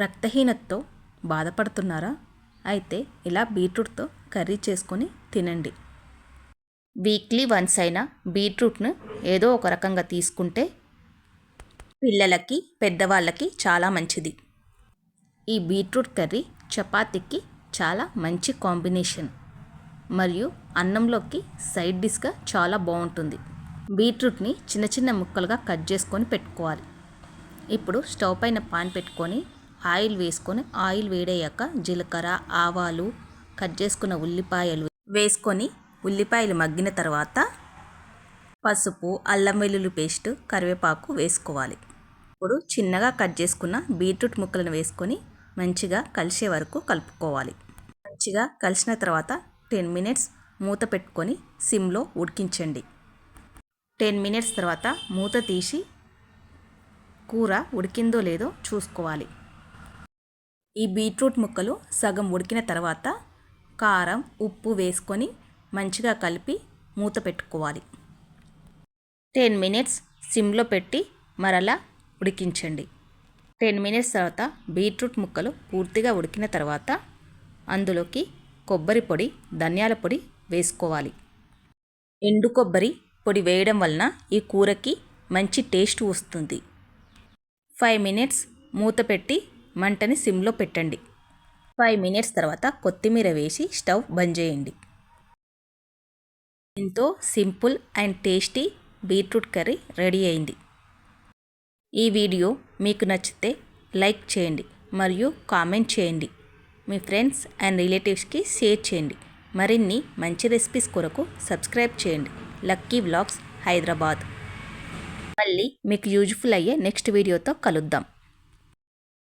రక్తహీనతతో బాధపడుతున్నారా? అయితే ఇలా బీట్రూట్తో కర్రీ చేసుకొని తినండి. వీక్లీ వన్స్ అయినా బీట్రూట్ను ఏదో ఒక రకంగా తీసుకుంటే పిల్లలకి పెద్దవాళ్ళకి చాలా మంచిది. ఈ బీట్రూట్ కర్రీ చపాతీకి చాలా మంచి కాంబినేషన్. మరియు అన్నంలోకి సైడ్ డిష్గా చాలా బాగుంటుంది. బీట్రూట్ని చిన్న చిన్న ముక్కలుగా కట్ చేసుకొని పెట్టుకోవాలి. ఇప్పుడు స్టవ్ పైన పాన్ పెట్టుకొని ఆయిల్ వేసుకొని ఆయిల్ వేడయ్యాక జీలకర్ర ఆవాలు కట్ చేసుకున్న ఉల్లిపాయలు వేసుకొని ఉల్లిపాయలు మగ్గిన తర్వాత పసుపు అల్లం వెల్లుల్లి పేస్ట్ కరివేపాకు వేసుకోవాలి. ఇప్పుడు చిన్నగా కట్ చేసుకున్న బీట్రూట్ ముక్కలను వేసుకొని మంచిగా కలిసే వరకు కలుపుకోవాలి. మంచిగా కలిసిన తర్వాత టెన్ మినిట్స్ మూత పెట్టుకొని సిమ్లో ఉడికించండి. టెన్ మినిట్స్ తర్వాత మూత తీసి కూర ఉడికిందో లేదో చూసుకోవాలి. ఈ బీట్రూట్ ముక్కలు సగం ఉడికిన తర్వాత కారం ఉప్పు వేసుకొని మంచిగా కలిపి మూత పెట్టుకోవాలి. టెన్ మినిట్స్ సిమ్లో పెట్టి మరలా ఉడికించండి. టెన్ మినిట్స్ తర్వాత బీట్రూట్ ముక్కలు పూర్తిగా ఉడికిన తర్వాత అందులోకి కొబ్బరి పొడి ధనియాల పొడి వేసుకోవాలి. ఎండు కొబ్బరి పొడి వేయడం వలన ఈ కూరకి మంచి టేస్ట్ వస్తుంది. ఫైవ్ మినిట్స్ మూత పెట్టి మంటని సిమ్లో పెట్టండి. ఫైవ్ మినిట్స్ తర్వాత కొత్తిమీర వేసి స్టవ్ బంద్ చేయండి. ఎంతో simple and tasty beetroot curry ready అయింది. ఈ వీడియో మీకు నచ్చితే లైక్ చేయండి మరియు కామెంట్ చేయండి. మీ ఫ్రెండ్స్ అండ్ రిలేటివ్స్కి షేర్ చేయండి. మరిన్ని మంచి రెసిపీస్ కొరకు సబ్స్క్రైబ్ చేయండి. Lucky vlogs Hyderabad. మళ్ళీ మీకు యూజ్ఫుల్ అయ్యే నెక్స్ట్ వీడియోతో కలుద్దాం.